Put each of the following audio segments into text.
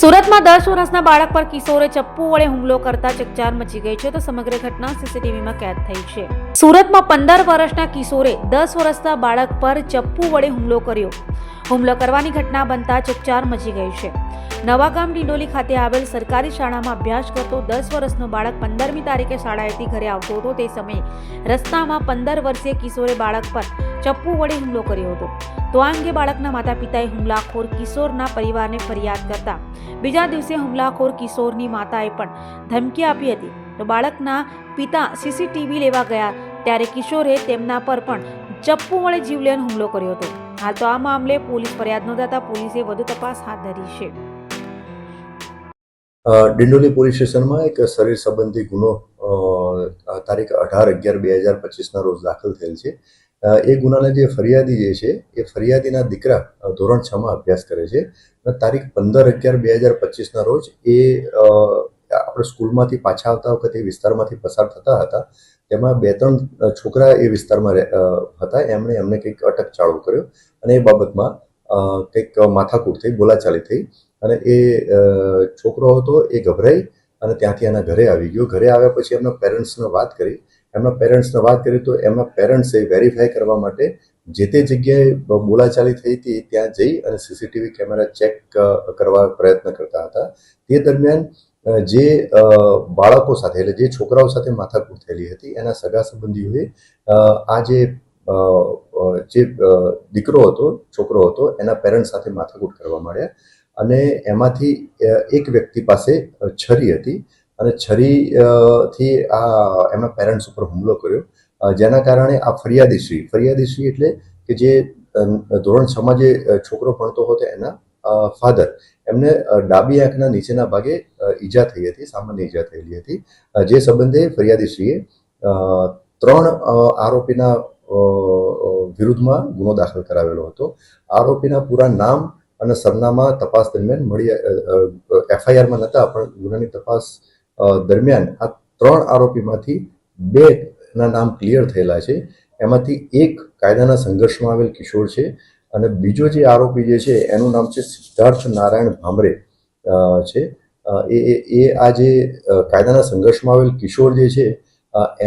સુરતમાં દસ વર્ષના બાળક પર કિશોરે ચપ્પુ વડે હુમલો કરતા ચકચાર મચી ગઈ છે તો સમગ્ર ઘટના સીસીટીવીમાં કેદ થઈ છે. સુરતમાં પંદર વર્ષના કિશોરે દસ વર્ષના બાળક પર ચપ્પુ વડે હુમલો કર્યો. હુમલો કરવાની ઘટના બનતા ચકચાર મચી ગઈ છે. નવાગામ ડિંડોલી ખાતે આવેલ સરકારી શાળામાં અભ્યાસ કરતો દસ વર્ષનો બાળક પંદરમી તારીખે શાળાએથી ઘરે આવતો હતો. તે સમયે રસ્તામાં પંદર વર્ષીય કિશોરે બાળક પર ચપ્પુ વડે હુમલો કર્યો હતો. તો આ અંગે બાળકના માતા પિતાએ હુમલાખોર કિશોરના પરિવારને ફરિયાદ કરતા બીજા દિવસે હુમલાખોર કિશોરની માતાએ પણ ધમકી આપી હતી. તો બાળકના પિતા સીસીટીવી લેવા ગયા ત્યારે કિશોરે તેમના પર પણ ચપ્પુ વડે જીવલેણ હુમલો કર્યો હતો. હાલ તો આ મામલે પોલીસ ફરિયાદ નોંધાતા પોલીસે વધુ તપાસ હાથ ધરી છે. ડિંડોલી પોલીસ સ્ટેશનમાં એક શરીર સંબંધી ગુનો તારીખ અઢાર અગિયાર બે હજાર પચીસના રોજ દાખલ થયેલ છે. એ ગુનાના જે ફરિયાદી જે છે, એ ફરિયાદીના દીકરા ધોરણ છમાં અભ્યાસ કરે છે અને તારીખ પંદર અગિયાર બે હજાર પચીસના રોજ એ આપણે સ્કૂલમાંથી પાછા આવતા વખતે એ વિસ્તારમાંથી પસાર થતા હતા. તેમાં બે ત્રણ છોકરા એ વિસ્તારમાં હતા. એમણે એમને કંઈક અટક ચાલુ કર્યો અને એ બાબતમાં કંઈક માથાકૂટ થઈ, બોલાચાલી થઈ. અને એ છોકરો હતો, એ ગભરાઈ અને ત્યાંથી એના ઘરે આવી ગયો. ઘરે આવ્યા પછી એમના પેરેન્ટ્સને વાત કરી. એમના પેરેન્ટ્સને વાત કરી તો એમના પેરેન્ટ્સે વેરીફાઈ કરવા માટે જે તે જગ્યાએ બોલાચાલી થઈ હતી ત્યાં જઈ અને સીસીટીવી કેમેરા ચેક કરવા પ્રયત્ન કરતા હતા. તે દરમિયાન જે બાળકો સાથે એટલે જે છોકરાઓ સાથે માથાકૂટ થયેલી હતી, એના સગા સંબંધીઓએ આ જે જે દીકરો હતો, છોકરો હતો, એના પેરેન્ટ્સ સાથે માથાકૂટ કરવા માંડ્યા. અને એમાંથી એક વ્યક્તિ પાસે છરી હતી અને છરી થી આ એમના પેરેન્ટ્સ ઉપર હુમલો કર્યો. જેના કારણે આ ફરિયાદીશ્રી ફરિયાદીશ્રી એટલે કે જે ધોરણ છમાં જે છોકરો ભણતો હતો એના ફાધર એમને ડાબી આંખના નીચેના ભાગે ઈજા થઈ હતી, સામાન્ય ઈજા થયેલી હતી. જે સંબંધે ફરિયાદીશ્રીએ ત્રણ આરોપીના વિરુદ્ધમાં ગુનો દાખલ કરાવેલો હતો. આરોપીના પૂરા નામ અને સરનામા તપાસ દરમિયાન મળી એફઆઈઆરમાં નહોતા, પણ ગુનાની તપાસ દરમિયાન આ ત્રણ આરોપીમાંથી બે ના નામ ક્લિયર થયેલા છે. એમાંથી એક કાયદાના સંઘર્ષમાં આવેલ કિશોર છે અને બીજો જે આરોપી જે છે, એનું નામ છે સિદ્ધાર્થ નારાયણ ભામરે છે. એ, એ- આ જે કાયદાના સંઘર્ષમાં આવેલ કિશોર જે છે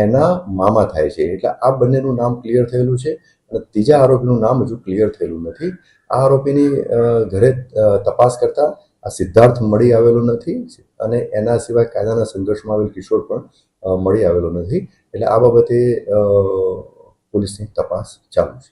એના મામા થાય છે. એટલે આ બંનેનું નામ ક્લિયર થયેલું છે અને ત્રીજા આરોપીનું નામ હજુ ક્લિયર થયેલું નથી. આ આરોપીની ઘરે તપાસ કરતા આ સિદ્ધાર્થ મળી આવેલો નથી અને એના સિવાય કાયદાના સંઘર્ષમાં આવેલ કિશોર પણ મળી આવેલો નથી. એટલે આ બાબતે પોલીસની તપાસ ચાલુ છે.